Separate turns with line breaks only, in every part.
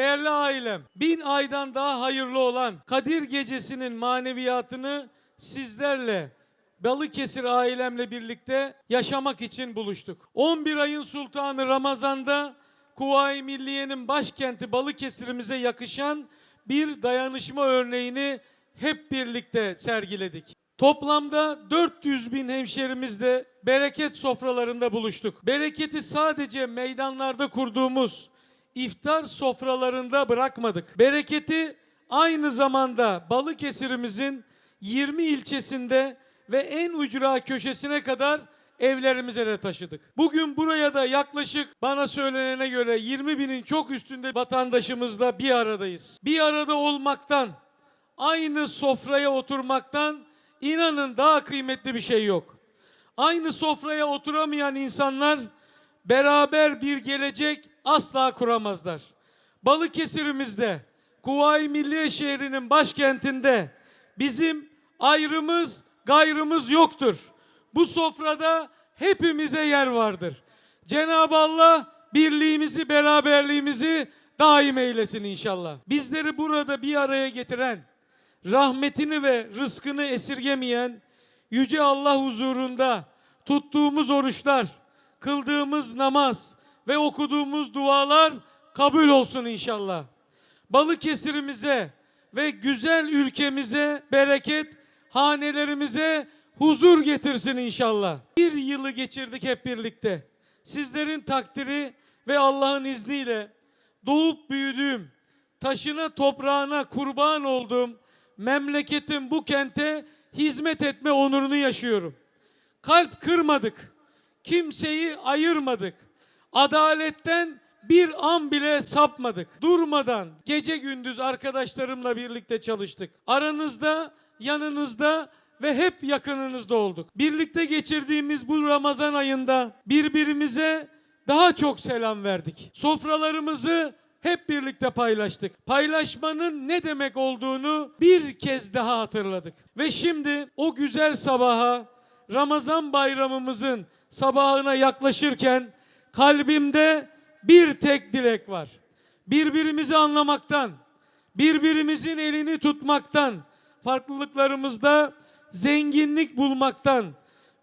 Değerli ailem, bin aydan daha hayırlı olan Kadir Gecesi'nin maneviyatını sizlerle Balıkesir ailemle birlikte yaşamak için buluştuk. 11 ayın sultanı Ramazan'da Kuvayi Milliye'nin başkenti Balıkesir'imize yakışan bir dayanışma örneğini hep birlikte sergiledik. Toplamda 400 bin hemşerimizle bereket sofralarında buluştuk. Bereketi sadece meydanlarda kurduğumuz iftar sofralarında bırakmadık. Bereketi aynı zamanda Balıkesir'imizin 20 ilçesinde ve en ücra köşesine kadar evlerimize de taşıdık. Bugün buraya da yaklaşık bana söylenene göre 20 binin çok üstünde vatandaşımızla bir aradayız. Bir arada olmaktan, aynı sofraya oturmaktan inanın daha kıymetli bir şey yok. Aynı sofraya oturamayan insanlar beraber bir gelecek asla kuramazlar. Balıkesir'imizde, Kuvayi Milliye şehrinin başkentinde bizim ayrımız, gayrımız yoktur. Bu sofrada hepimize yer vardır. Cenab-ı Allah birliğimizi, beraberliğimizi daim eylesin inşallah. Bizleri burada bir araya getiren, rahmetini ve rızkını esirgemeyen yüce Allah huzurunda tuttuğumuz oruçlar, kıldığımız namaz ve okuduğumuz dualar kabul olsun inşallah. Balıkesir'imize ve güzel ülkemize bereket, hanelerimize huzur getirsin inşallah. Bir yılı geçirdik hep birlikte. Sizlerin takdiri ve Allah'ın izniyle doğup büyüdüğüm, taşına toprağına kurban olduğum memleketin bu kente hizmet etme onurunu yaşıyorum. Kalp kırmadık. Kimseyi ayırmadık. Adaletten bir an bile sapmadık. Durmadan gece gündüz arkadaşlarımla birlikte çalıştık. Aranızda, yanınızda ve hep yakınınızda olduk. Birlikte geçirdiğimiz bu Ramazan ayında birbirimize daha çok selam verdik. Sofralarımızı hep birlikte paylaştık. Paylaşmanın ne demek olduğunu bir kez daha hatırladık. Ve şimdi o güzel sabaha Ramazan bayramımızın sabahına yaklaşırken kalbimde bir tek dilek var. Birbirimizi anlamaktan, birbirimizin elini tutmaktan, farklılıklarımızda zenginlik bulmaktan,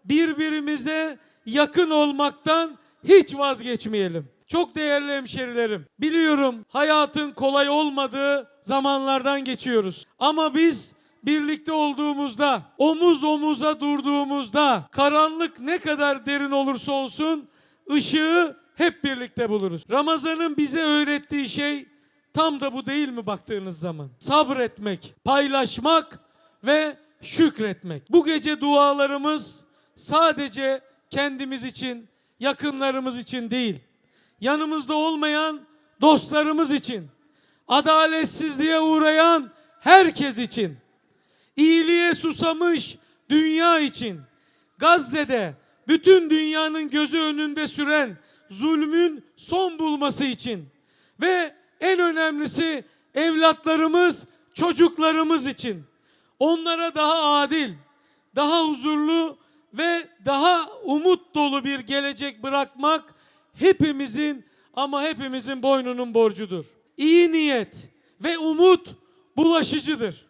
birbirimize yakın olmaktan hiç vazgeçmeyelim. Çok değerli hemşerilerim, biliyorum hayatın kolay olmadığı zamanlardan geçiyoruz. Ama biz birlikte olduğumuzda, omuz omuza durduğumuzda, karanlık ne kadar derin olursa olsun ışığı hep birlikte buluruz. Ramazan'ın bize öğrettiği şey tam da bu değil mi baktığınız zaman? Sabretmek, paylaşmak ve şükretmek. Bu gece dualarımız sadece kendimiz için, yakınlarımız için değil, yanımızda olmayan dostlarımız için, adaletsizliğe uğrayan herkes için, iyiliğe susamış dünya için, Gazze'de bütün dünyanın gözü önünde süren zulmün son bulması için ve en önemlisi evlatlarımız, çocuklarımız için onlara daha adil, daha huzurlu ve daha umut dolu bir gelecek bırakmak hepimizin ama hepimizin boynunun borcudur. İyi niyet ve umut bulaşıcıdır.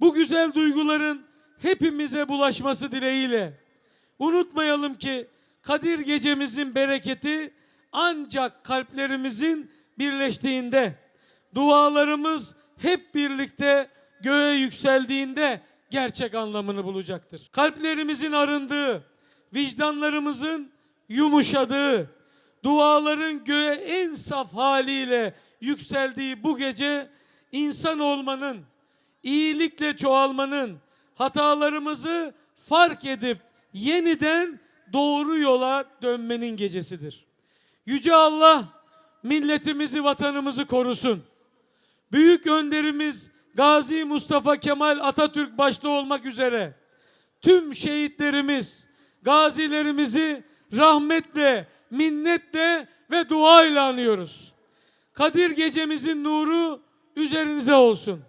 Bu güzel duyguların hepimize bulaşması dileğiyle unutmayalım ki Kadir gecemizin bereketi ancak kalplerimizin birleştiğinde, dualarımız hep birlikte göğe yükseldiğinde gerçek anlamını bulacaktır. Kalplerimizin arındığı, vicdanlarımızın yumuşadığı, duaların göğe en saf haliyle yükseldiği bu gece insan olmanın, iyilikle çoğalmanın, hatalarımızı fark edip yeniden doğru yola dönmenin gecesidir. Yüce Allah milletimizi, vatanımızı korusun. Büyük önderimiz Gazi Mustafa Kemal Atatürk başta olmak üzere tüm şehitlerimiz, gazilerimizi rahmetle, minnetle ve duayla anıyoruz. Kadir gecemizin nuru üzerinize olsun.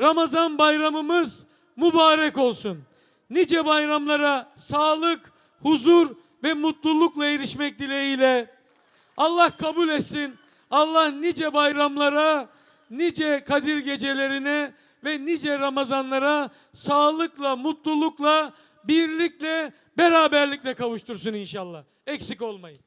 Ramazan bayramımız mübarek olsun. Nice bayramlara sağlık, huzur ve mutlulukla erişmek dileğiyle Allah kabul etsin. Allah nice bayramlara, nice Kadir gecelerine ve nice Ramazanlara sağlıkla, mutlulukla, birlikle, beraberlikle kavuştursun inşallah. Eksik olmayın.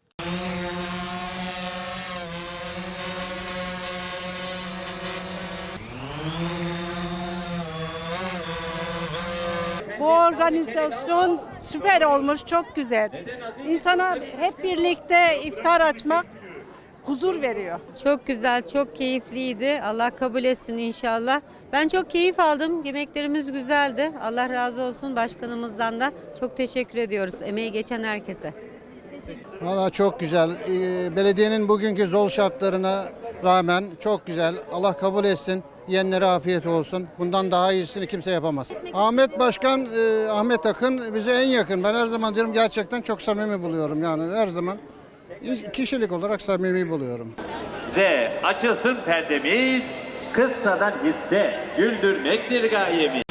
Bu organizasyon süper olmuş, çok güzel. İnsana hep birlikte iftar açmak huzur veriyor.
Çok güzel, çok keyifliydi. Allah kabul etsin inşallah. Ben çok keyif aldım. Yemeklerimiz güzeldi. Allah razı olsun başkanımızdan da. Çok teşekkür ediyoruz emeği geçen herkese.
Valla çok güzel. Ee, belediyenin bugünkü zor şartlarına rağmen çok güzel. Allah kabul etsin. Yiyenlere afiyet olsun. Bundan daha iyisini kimse yapamaz. Ahmet Başkan, e, Ahmet Akın bize en yakın. Ben her zaman diyorum gerçekten çok samimi buluyorum. Yani her zaman kişilik olarak samimi buluyorum.
Ve açılsın perdemiz, kıssadan hisse, güldürmektir gayemiz.